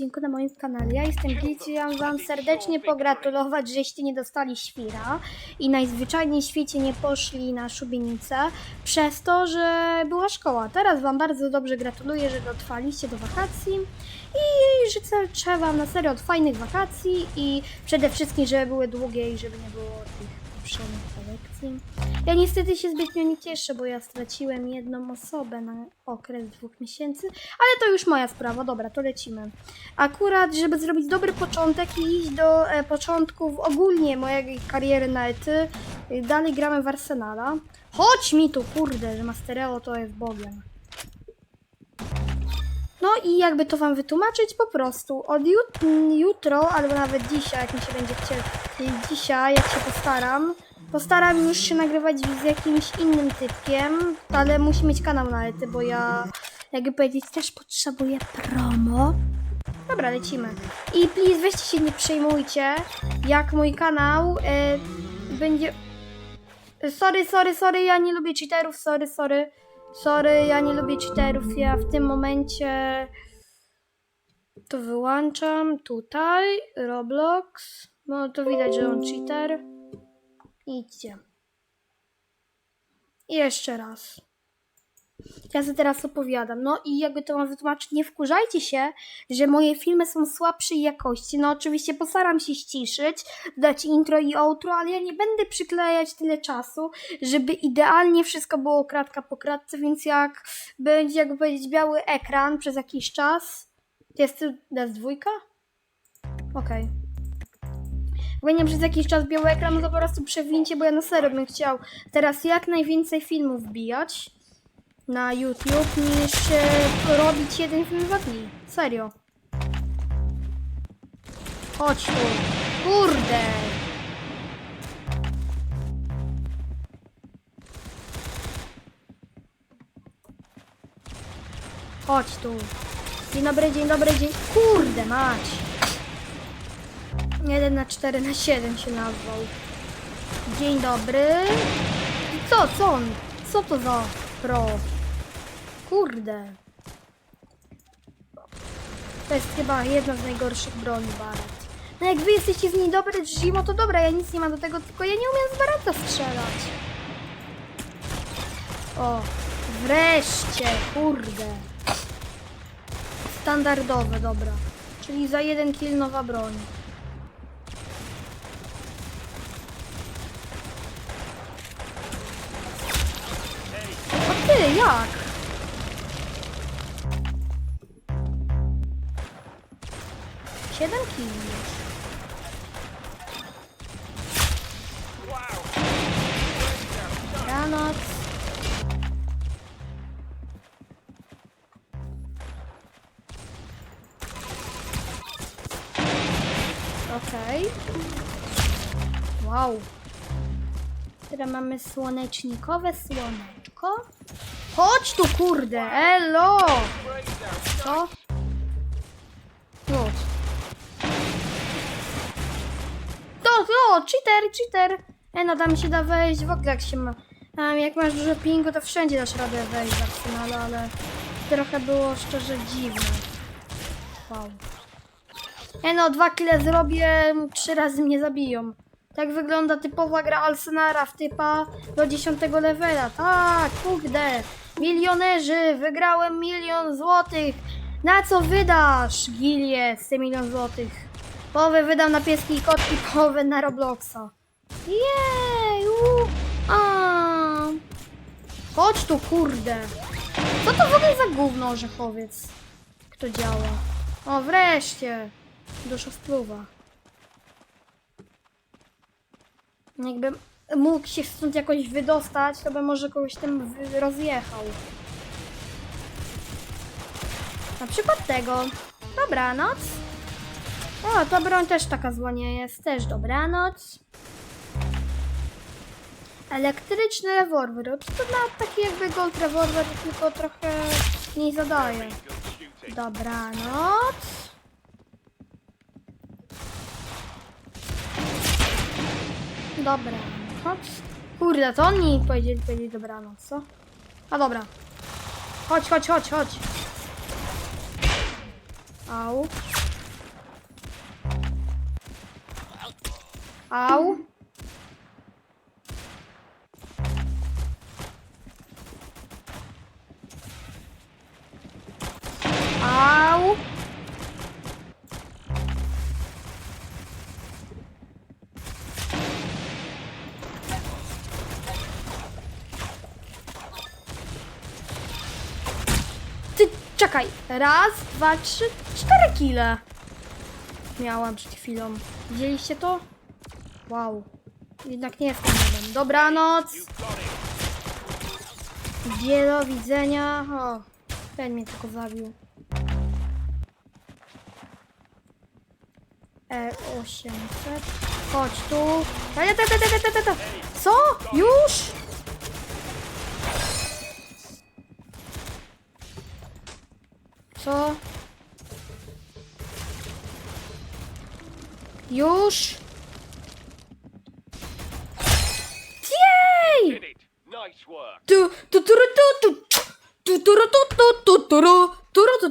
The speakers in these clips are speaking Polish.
odcinku na moim kanale. Ja jestem Gil, chciałam wam serdecznie pogratulować, żeście nie dostali świra i najzwyczajniej w świecie nie poszli na szubienicę przez to, że była szkoła. Teraz wam bardzo dobrze gratuluję, że dotrwaliście do wakacji i życzę wam na serio od fajnych wakacji i przede wszystkim, żeby były długie i żeby nie było tych poprzednich lekcji. Ja niestety się zbytnio nie cieszę, bo ja straciłem jedną osobę na okres dwóch miesięcy, ale to już moja sprawa. Dobra, to lecimy. Akurat, żeby zrobić dobry początek i iść do e, początków ogólnie mojej kariery na ety, y, dalej gramy w Arsenala. Chodź mi tu, kurde, że Mastereo to jest bogiem. No i jakby to wam wytłumaczyć, po prostu od jut jutro, albo nawet dzisiaj, jak mi się będzie chcieć, dzisiaj, jak się postaram, postaram już się nagrywać z jakimś innym typkiem, ale musi mieć kanał na ety, bo ja, jakby powiedzieć, też potrzebuję promo. Dobra, lecimy. I please, weźcie się nie przejmujcie, jak mój kanał e, będzie... Sorry, sorry, sorry, ja nie lubię cheaterów, sorry, sorry. Sorry, ja nie lubię cheaterów. Ja w tym momencie to wyłączam tutaj. Roblox. No to widać, że on cheater. Idźcie. I jeszcze raz. Ja sobie teraz opowiadam. No i jakby to mam wytłumaczyć, nie wkurzajcie się, że moje filmy są słabszej jakości. No oczywiście postaram się ściszyć, dać intro i outro, ale ja nie będę przyklejać tyle czasu, żeby idealnie wszystko było kratka po kratce, więc jak będzie, jakby powiedzieć, biały ekran przez jakiś czas. Jest to jest dwójka? Okej. Jak będzie przez jakiś czas biały ekran, no to po prostu przewincie, bo ja na serio bym chciał teraz jak najwięcej filmów wbijać na YouTube niż e, robić jeden film dwa dni. Serio. Chodź tu. Kurde. Chodź tu. Dzień dobry, dzień dobry, dzień... Kurde mać. 1 na 4 na 7 się nazwał. Dzień dobry. I co, co on? Co to za pro? Kurde. To jest chyba jedna z najgorszych broni Barat. No jak wy jesteście z niej dobry, Jimo, to dobra, ja nic nie mam do tego, tylko ja nie umiem z Barata strzelać. O, wreszcie, kurde. Standardowe, dobra. Czyli za jeden kill nowa broń. A ty, jak? Siedem kili już. Dobranoc. Okej. Wow. Teraz mamy słonecznikowe słoneczko. Chodź tu, kurde! Elo! Co? Chodź. To! Cheater, cheater! E, no tam się da wejść w ogóle jak się ma... Um, jak masz dużo pingu, to wszędzie dasz radę wejść w Arsenalu, ale trochę było szczerze dziwne. Wow. E no, dwa kile zrobię, trzy razy mnie zabiją. Tak wygląda typowa gra Alsenara w typa do 10 levela. Tak, kurde. Milionerzy, wygrałem milion złotych. Na co wydasz, Gilie, z milion złotych? Połowę wydam na pieski i kotki, połowę na Robloxa. Jej, a. Chodź tu, kurde. Co to w ogóle za gówno orzechowiec? Kto działa? O, wreszcie. Dusza spluwa. Jakbym mógł się stąd jakoś wydostać, to by może kogoś tym rozjechał. Na przykład tego. Dobranoc. O, ta broń też taka zła nie jest. Też dobranoc. Elektryczny rewolwer. To na taki jakby gold rewolwer, tylko trochę mniej zadaje. Dobranoc. Dobra, chodź. Kurde, to oni powiedzieli, powiedzieli dobranoc, co? A dobra. Chodź, chodź, chodź, chodź. Au. Au. Au. Ty, czekaj. Raz, dwa, trzy, cztery kile. Miałam przed chwilą. Widzieliście to? Wow. Jednak nie w tym moment. Dobranoc! Gdzie do widzenia? O, ten mnie tylko zabił. E800. Chodź tu. Ta, ta, ta, ta, ta, ta, ta. Co? Już? Co? Już?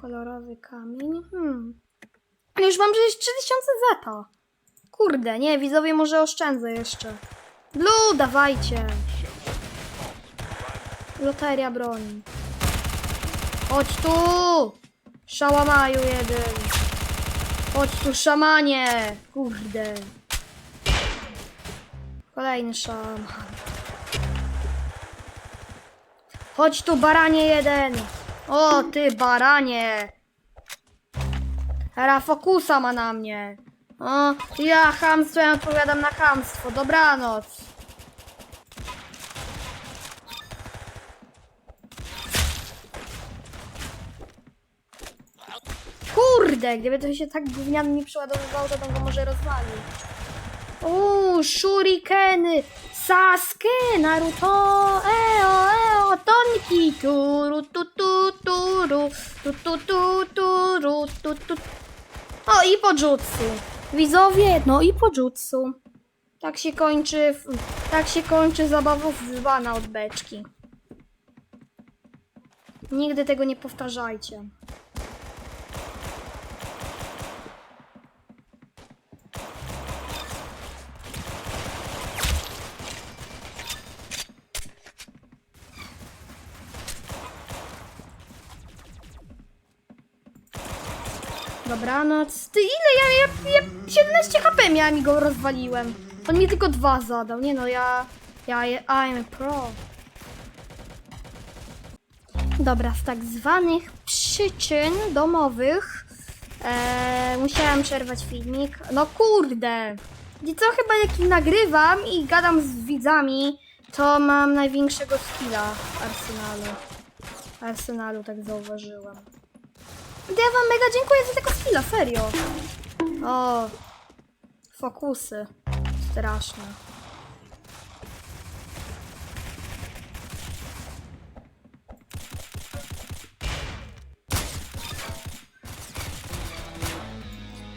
kolorowy kamień, hmm. Ale już mam przecież 3000 zeta. Kurde, nie, widzowie, może oszczędzę jeszcze. Blue, dawajcie. Loteria broni. Chodź tu! Szałamaju jeden. Chodź tu, szamanie! Kurde. Kolejny szaman. Chodź tu, baranie jeden. O, ty baranie. Era fokusa ma na mnie. O, ja chamstwem odpowiadam na chamstwo. Dobranoc. Kurde, gdyby to się tak gówniany nie przeładowywało, to bym go może rozwalił. Uuu, shurikeny, Sasuke, Naruto, eo, eo, tonki, turu, tu, tu, turu, tu, tu, tu, turu, tu, tu. O, i po jutsu. Widzowie, no i po jutsu. Tak się kończy, tak się kończy zabawowwana od beczki. Nigdy tego nie powtarzajcie. Dobranoc. Ty ile ja, ja, ja 17 HP miałem i go rozwaliłem. On mi tylko dwa zadał. Nie no, ja, ja, I'm a pro. Dobra, z tak zwanych przyczyn domowych e, musiałem przerwać filmik. No kurde. I co chyba jak nagrywam i gadam z widzami, to mam największego skilla arsenalu. Arsenalu tak zauważyłam. Ja wam mega dziękuję za tego skilla, serio. O, fokusy. Straszne.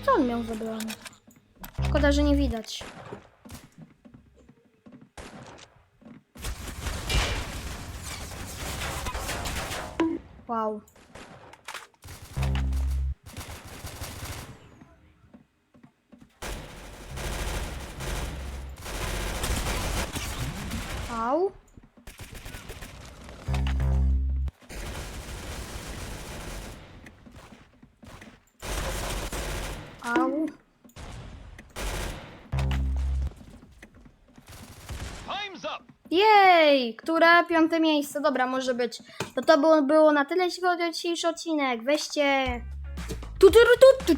Co on miał za broń? Szkoda, że nie widać. Wow. Au. Au. Time's up! Jej! Które? Piąte miejsce. Dobra, może być. To to było, było na tyle, jeśli chodzi o dzisiejszy odcinek. Weźcie... Tu tu tu tu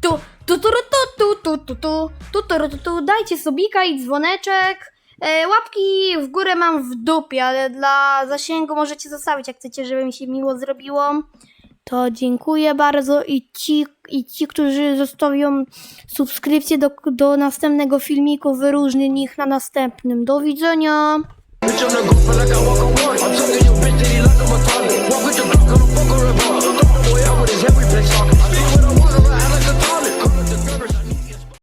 tu tu tu tu tu tu tu tu tu tu tu tu Dajcie subika i dzwoneczek. E, łapki w górę mam w dupie, ale dla zasięgu możecie zostawić, jak chcecie, żeby mi się miło zrobiło. To dziękuję bardzo i ci, i ci którzy zostawią subskrypcję do, do następnego filmiku, wyróżnię ich na następnym. Do widzenia! Bitch,